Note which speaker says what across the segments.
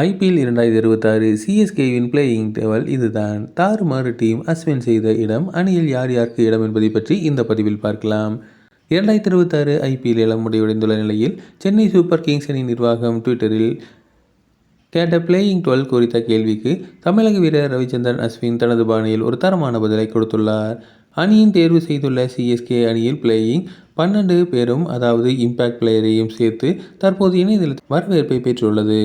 Speaker 1: IPL இரண்டாயிரத்தி இருபத்தாறு சிஎஸ்கேவின் playing டெவல் இதுதான். தாறுமாறு டீம் அஸ்வின் செய்த இடம் அணியில் யார் யாருக்கு இடம் என்பதை பற்றி இந்த பதிவில் பார்க்கலாம். இரண்டாயிரத்தி இருபத்தாறு ஐபிஎல் இளம் முடிவடைந்துள்ள நிலையில் சென்னை சூப்பர் கிங்ஸ் அணி நிர்வாகம் ட்விட்டரில் கேட்ட பிளேயிங் டுவெல் குறித்த கேள்விக்கு தமிழக வீரர் ரவிச்சந்திரன் அஸ்வின் தனது பாணியில் ஒரு தரமான பதிலை கொடுத்துள்ளார். அணியின் தேர்வு செய்துள்ள சிஎஸ்கே அணியில் பிளேயிங் பன்னெண்டு பேரும் அதாவது இம்பாக்ட் பிளேயரையும் சேர்த்து தற்போது இணையதளத்தில் வரவேற்பை பெற்றுள்ளது.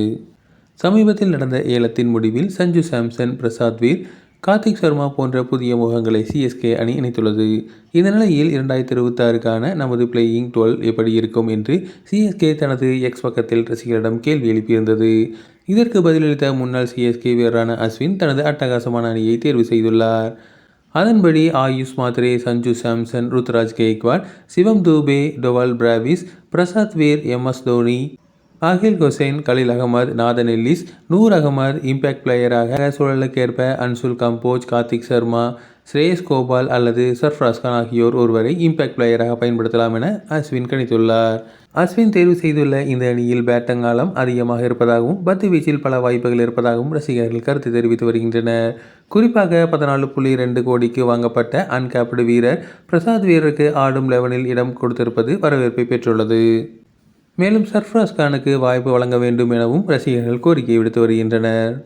Speaker 1: சமீபத்தில் நடந்த ஏலத்தின் முடிவில் சஞ்சு சாம்சன் பிரசாத் வீர் கார்த்திக் சர்மா போன்ற புதிய முகங்களை சிஎஸ்கே அணி இணைத்துள்ளது. இந்த நிலையில் இரண்டாயிரத்தி இருபத்தாறுக்கான நமது பிளேயிங் டுவெல் எப்படி இருக்கும் என்று சிஎஸ்கே தனது எக்ஸ் பக்கத்தில் ரசிகர்களிடம் கேள்வி எழுப்பியிருந்தது. இதற்கு பதிலளித்த முன்னாள் சிஎஸ்கே வீரரான அஸ்வின் தனது அட்டகாசமான அணியை தேர்வு செய்துள்ளார். அதன்படி Ayush Mhatre Sanju Samson Ruturaj Gaikwad Shivam Dube Dewald Brevis Prasad Veer M S Dhoni Akeal Hosein Khaleel Ahmed Nathan Ellis Noor Ahmad impact பிளேயராக சூழலுக்கேற்ப அன்சுல் கம்போஜ் கார்த்திக் சர்மா ஸ்ரேயஸ் கோபால் அல்லது சர்ஃப்ராஸ் கான் ஆகியோர் ஒருவரை இம்பேக்ட் பிளேயராக பயன்படுத்தலாம் என அஸ்வின் கணித்துள்ளார். அஸ்வின் தேர்வு செய்துள்ள இந்த அணியில் பேட்டங்காலம் அதிகமாக இருப்பதாகவும் பத்து வீச்சில் பல வாய்ப்புகள் இருப்பதாகவும் ரசிகர்கள் கருத்து தெரிவித்து வருகின்றனர். குறிப்பாக பதினாலு புள்ளி ரெண்டு கோடிக்கு வாங்கப்பட்ட அன்கேப்டு வீரர் பிரசாத் வீரருக்கு ஆடும் லெவனில் இடம் கொடுத்திருப்பது வரவேற்பை பெற்றுள்ளது. மேலும் சர்ஃப்ராஸ் கானுக்கு வாய்ப்பு வழங்க வேண்டும் எனவும் ரசிகர்கள் கோரிக்கை விடுத்து வருகின்றனர்.